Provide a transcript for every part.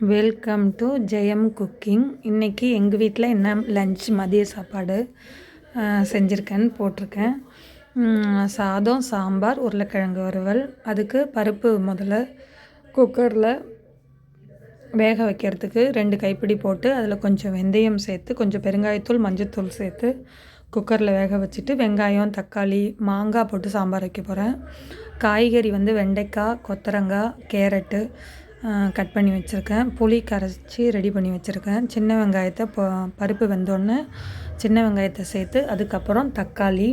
Welcome to Jayam cooking இன்றைக்கி எங்கள் வீட்டில் என்ன லஞ்ச் மதிய சாப்பாடு செஞ்சுருக்கேன்னு போட்டிருக்கேன். சாதம் சாம்பார் உருளைக்கிழங்கு வறுவல். அதுக்கு பருப்பு முதல்ல குக்கரில் வேக வைக்கிறதுக்கு ரெண்டு கைப்பிடி போட்டு அதில் கொஞ்சம் வெந்தயம் சேர்த்து கொஞ்சம் பெருங்காயத்தூள் மஞ்சத்தூள் சேர்த்து குக்கரில் வேக வச்சுட்டு வெங்காயம் தக்காளி மாங்காய் போட்டு சாம்பார் வைக்க போகிறேன் காய்கறி வந்து வெண்டைக்காய் கொத்தரங்காய் கேரட்டு கட் பண்ணி வச்சுருக்கேன். புளி கரைச்சி ரெடி பண்ணி வச்சுருக்கேன். சின்ன வெங்காயத்தை பருப்பு வெந்தோடனே சின்ன வெங்காயத்தை சேர்த்து அதுக்கப்புறம் தக்காளி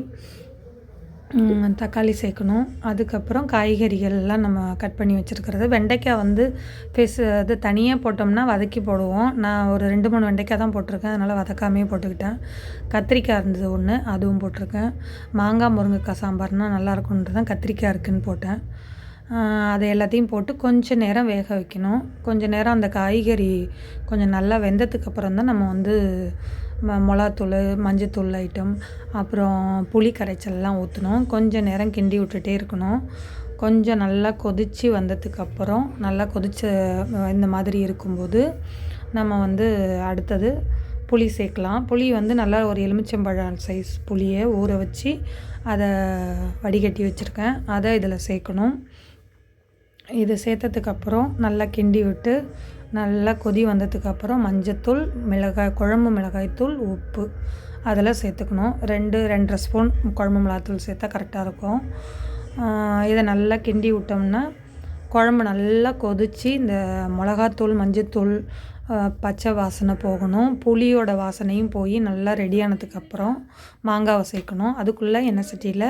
தக்காளி சேர்க்கணும். அதுக்கப்புறம் காய்கறிகள்லாம் நம்ம கட் பண்ணி வச்சுருக்கிறது. வெண்டைக்காய் வந்து ஃபேஸ் அது தனியாக போட்டோம்னா வதக்கி போடுவோம். நான் ஒரு ரெண்டு மூணு வெண்டைக்காய் தான் போட்டிருக்கேன். அதனால் வதக்காமே போட்டுக்கிட்டேன். கத்திரிக்காய் இருந்தது ஒன்று அதுவும் போட்டிருக்கேன். மாங்காய் முருங்கைக்காய் சாம்பார்னால் நல்லாயிருக்குன்றது தான் கத்திரிக்காய் இருக்குதுன்னு போட்டேன். அதை எல்லாத்தையும் போட்டு கொஞ்சம் நேரம் வேக வைக்கணும். கொஞ்சம் நேரம் அந்த காய்கறி கொஞ்சம் நல்லா வெந்ததுக்கு அப்புறம் தான் நம்ம வந்து மிளகாத்தூள் மஞ்சத்தூள் ஐட்டம் அப்புறம் புளி கரைச்சல்லாம் ஊற்றணும் கொஞ்சம் நேரம் கிண்டி விட்டுட்டே இருக்கணும். கொஞ்சம் நல்லா கொதித்து வந்ததுக்கப்புறம் நல்லா கொதிச்ச இந்த மாதிரி இருக்கும்போது நம்ம வந்து அடுத்தது புளி சேர்க்கலாம். புளி வந்து நல்லா ஒரு எலுமிச்சம்பழம் சைஸ் புளியை ஊற வச்சு அதை வடிகட்டி வச்சுருக்கேன். அதை இதில் சேர்க்கணும். இது சேர்த்ததுக்கப்புறம் நல்லா கிண்டி விட்டு நல்லா கொதி வந்ததுக்கப்புறம் மஞ்சத்தூள் மிளகாய் குழம்பு மிளகாய்த்தூள் உப்பு அதெல்லாம் சேர்த்துக்கணும். ரெண்டு ரெண்டரை ஸ்பூன் குழம்பு மிளகாத்தூள் சேர்த்தா கரெக்டாக இருக்கும். இதை நல்லா கிண்டி விட்டோம்னா குழம்பு நல்லா கொதித்து இந்த மிளகாத்தூள் மஞ்சத்தூள் பச்சை வாசனை போகணும். புளியோட வாசனையும் போய் நல்லா ரெடியானதுக்கப்புறம் மாங்காவை சேர்க்கணும். அதுக்குள்ளே எண்ணெய் சட்டியில்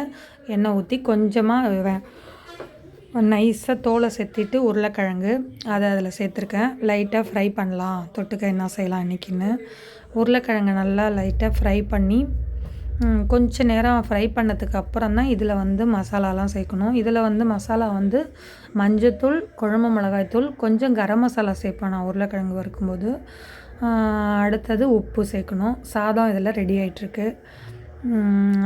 எண்ணெய் ஊற்றி கொஞ்சமாக நைஸாக தோலை செத்திட்டு உருளைக்கிழங்கு அதை அதில் சேர்த்துருக்கேன். லைட்டாக ஃப்ரை பண்ணலாம். தொட்டுக்க என்ன செய்யலாம் இன்றைக்கின்னு உருளைக்கிழங்கு நல்லா லைட்டாக ஃப்ரை பண்ணி கொஞ்ச நேரம் ஃப்ரை பண்ணதுக்கு அப்புறம் தான் இதில் வந்து மசாலாலாம் சேர்க்கணும். இதில் வந்து மசாலா வந்து மஞ்சத்தூள் குழம்பு மிளகாய்த்தூள் கொஞ்சம் கரம் மசாலா சேர்ப்பேன் நான் உருளைக்கிழங்கு வறுக்கும்போது. அடுத்தது உப்பு சேர்க்கணும். சாதம் இதில் ரெடி ஆகிட்டுருக்கு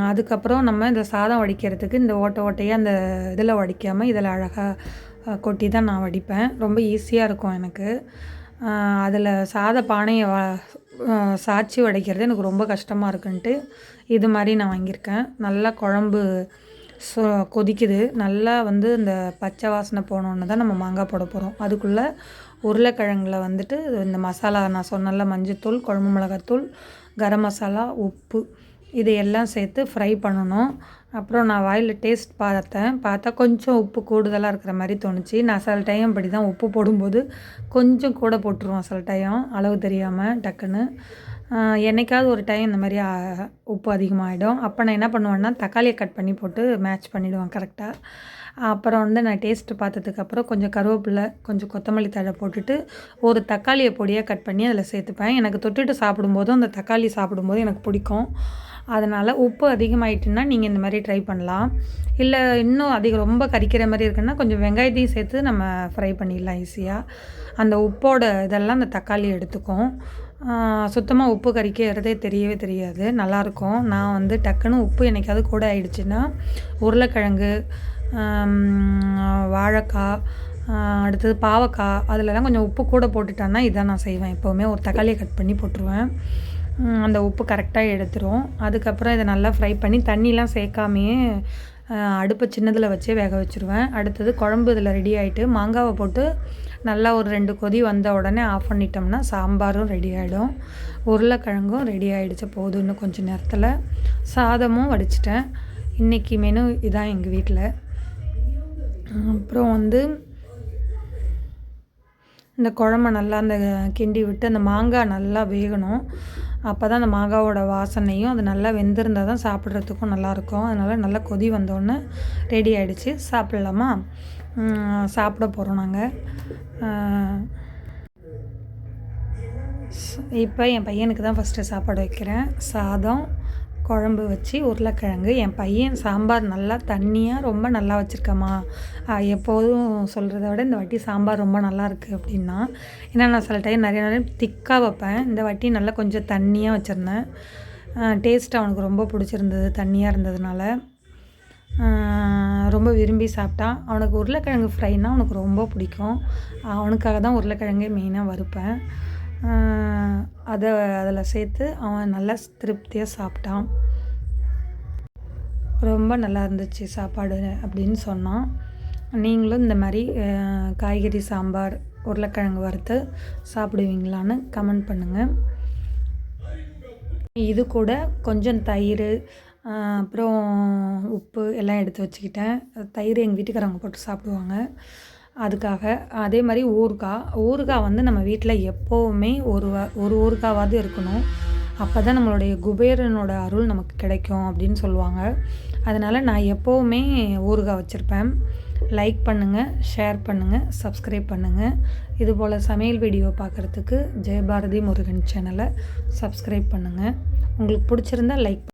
அதுக்கப்புறம் நம்ம இந்த சாதம் வடிக்கிறதுக்கு இந்த ஓட்டை ஓட்டையாக அந்த இதில் வடிக்காமல் இதில் அழகாக கொட்டி தான் நான் வடிப்பேன். ரொம்ப ஈஸியாக இருக்கும் எனக்கு. அதில் சாத பானையை வ சாய்ச்சி வடைக்கிறது எனக்கு ரொம்ப கஷ்டமாக இருக்குன்ட்டு இது மாதிரி நான் வாங்கியிருக்கேன். நல்லா குழம்பு சொ கொதிக்குது. நல்லா வந்து இந்த பச்சை வாசனை போனோன்னு தான் நம்ம மாங்காய் போட போகிறோம் அதுக்குள்ளே உருளைக்கிழங்கில் வந்துட்டு இந்த மசாலா நான் சொன்னல மஞ்சத்தூள் குழம்பு மிளகாத்தூள் கரம் மசாலா உப்பு இதையெல்லாம் சேர்த்து ஃப்ரை பண்ணணும். அப்புறம் நான் வாயில் டேஸ்ட் பார்த்தேன். பார்த்தா கொஞ்சம் உப்பு கூடுதலாக இருக்கிற மாதிரி தோணுச்சு. நான் சில டைம் அப்படி தான் உப்பு போடும்போது கொஞ்சம் கூட போட்டுருவோம் சில டைம் அளவு தெரியாமல் டக்குன்னு. என்றைக்காவது ஒரு டைம் இந்த மாதிரி உப்பு அதிகமாகிடும் அப்போ நான் என்ன பண்ணுவேன்னா தக்காளியை கட் பண்ணி போட்டு மேட்ச் பண்ணிவிடுவேன் கரெக்டாக அப்புறம் வந்து நான் டேஸ்ட்டு பார்த்ததுக்கப்புறம் கொஞ்சம் கருவேப்பிலை கொஞ்சம் கொத்தமல்லி தழை போட்டுட்டு ஒரு தக்காளியை பொடியாக கட் பண்ணி அதில் சேர்த்துப்பேன். எனக்கு தொட்டுட்டு சாப்பிடும்போதும் அந்த தக்காளி சாப்பிடும்போது எனக்கு பிடிக்கும். அதனால் உப்பு அதிகமாகிட்டுன்னா நீங்கள் இந்த மாதிரி ட்ரை பண்ணலாம். இல்லை இன்னும் அதிகம் ரொம்ப கறிக்கிற மாதிரி இருக்குன்னா கொஞ்சம் வெங்காயத்தையும் சேர்த்து நம்ம ஃப்ரை பண்ணிடலாம் ஈஸியாக அந்த உப்போட இதெல்லாம் அந்த தக்காளி எடுத்துக்கும். சுத்தமாக உப்பு கறிக்கிறதே தெரியவே தெரியாது. நல்லாயிருக்கும். நான் வந்து டக்குன்னு உப்பு என்னைக்காவது கூட ஆயிடுச்சுன்னா உருளைக்கிழங்கு வாழைக்காய் அடுத்தது பாவக்காய் அதிலலாம் கொஞ்சம் உப்பு கூட போட்டுட்டேன்னா இதான் நான் செய்வேன். எப்போவுமே ஒரு தக்காளியை கட் பண்ணி போட்டுருவேன். அந்த உப்பு கரெக்டாக எடுத்துரும். அதுக்கப்புறம் இதை நல்லா ஃப்ரை பண்ணி தண்ணிலாம் சேர்க்காமையே அடுப்பை சின்னதில் வச்சே வேக வச்சுருவேன். அடுத்தது குழம்பு இதில் ரெடி ஆகிட்டு மாங்காவை போட்டு நல்லா ஒரு ரெண்டு கொதி வந்த உடனே ஆஃப் பண்ணிட்டோம்னா சாம்பாரும் ரெடி ஆகிடும் உருளைக்கிழங்கும் ரெடி ஆகிடுச்சு போதும் இன்னும் கொஞ்சம் நேரத்தில். சாதமும் வடிச்சிட்டேன். இன்றைக்கி மெனு இதான் எங்கள் வீட்டில் அப்புறம் வந்து இந்த குழம்ப நல்லா அந்த கிண்டி விட்டு அந்த மாங்காய் நல்லா வேகணும். அப்போ தான் அந்த மாங்காவோட வாசனையும் அது நல்லா வெந்திருந்தால் தான் சாப்பிட்றதுக்கும் நல்லாயிருக்கும். அதனால் நல்லா கொதி வந்தோடனே ரெடி ஆகிடுச்சு சாப்பிட்லாமா? சாப்பிட போகிறோம் நாங்கள் இப்போ என் பையனுக்கு தான் ஃபஸ்ட்டு சாப்பாடு வைக்கிறேன். சாதம் குழம்பு வச்சு உருளைக்கிழங்கு என் பையன் சாம்பார் நல்லா தண்ணியாக ரொம்ப நல்லா வச்சுருக்கம்மா. எப்போதும் சொல்கிறத விட இந்த வாட்டி சாம்பார் ரொம்ப நல்லா இருக்குது அப்படின்னா ஏன்னா நான் சில டைம் நிறைய நிறைய திக்காக வைப்பேன். இந்த வாட்டி நல்லா கொஞ்சம் தண்ணியாக வச்சுருந்தேன். டேஸ்ட் அவனுக்கு ரொம்ப பிடிச்சிருந்தது தண்ணியாக இருந்ததுனால. ரொம்ப விரும்பி சாப்பிட்டான் அவனுக்கு உருளைக்கிழங்கு ஃப்ரைனால் அவனுக்கு ரொம்ப பிடிக்கும். அவனுக்காக தான் உருளைக்கிழங்கே மெயினாக வறுப்பேன். அதை அதில் சேர்த்து அவன் நல்லா திருப்தியாக சாப்பிட்டான். ரொம்ப நல்லா இருந்துச்சு சாப்பாடு அப்படின்னு சொன்னான். நீங்களும் இந்த மாதிரி காய்கறி சாம்பார் உருளைக்கிழங்கு வறுத்து சாப்பிடுவீங்களான்னு கமெண்ட் பண்ணுங்கள் இது கூட கொஞ்சம் தயிர் அப்புறம் உப்பு எல்லாம் எடுத்து வச்சுக்கிட்டேன். தயிர் எங்கள் வீட்டுக்காரவங்க போட்டு சாப்பிடுவாங்க. அதுக்காக அதே மாதிரி ஊறுகாய் ஊறுகாய் வந்து நம்ம வீட்டில் எப்போவுமே ஒரு ஒரு ஊறுகாவாவது இருக்கணும். அப்போ தான் நம்மளுடைய குபேரனோட அருள் நமக்கு கிடைக்கும் அப்படின்னு சொல்லுவாங்க. அதனால் நான் எப்போவுமே ஊறுகாய் வச்சுருப்பேன். லைக் பண்ணுங்கள் ஷேர் பண்ணுங்கள் சப்ஸ்கிரைப் பண்ணுங்கள் இதுபோல் சமையல் வீடியோ பார்க்குறதுக்கு ஜெயபாரதி முருகன் சேனலை சப்ஸ்கிரைப் பண்ணுங்கள் உங்களுக்கு பிடிச்சிருந்தா லைக்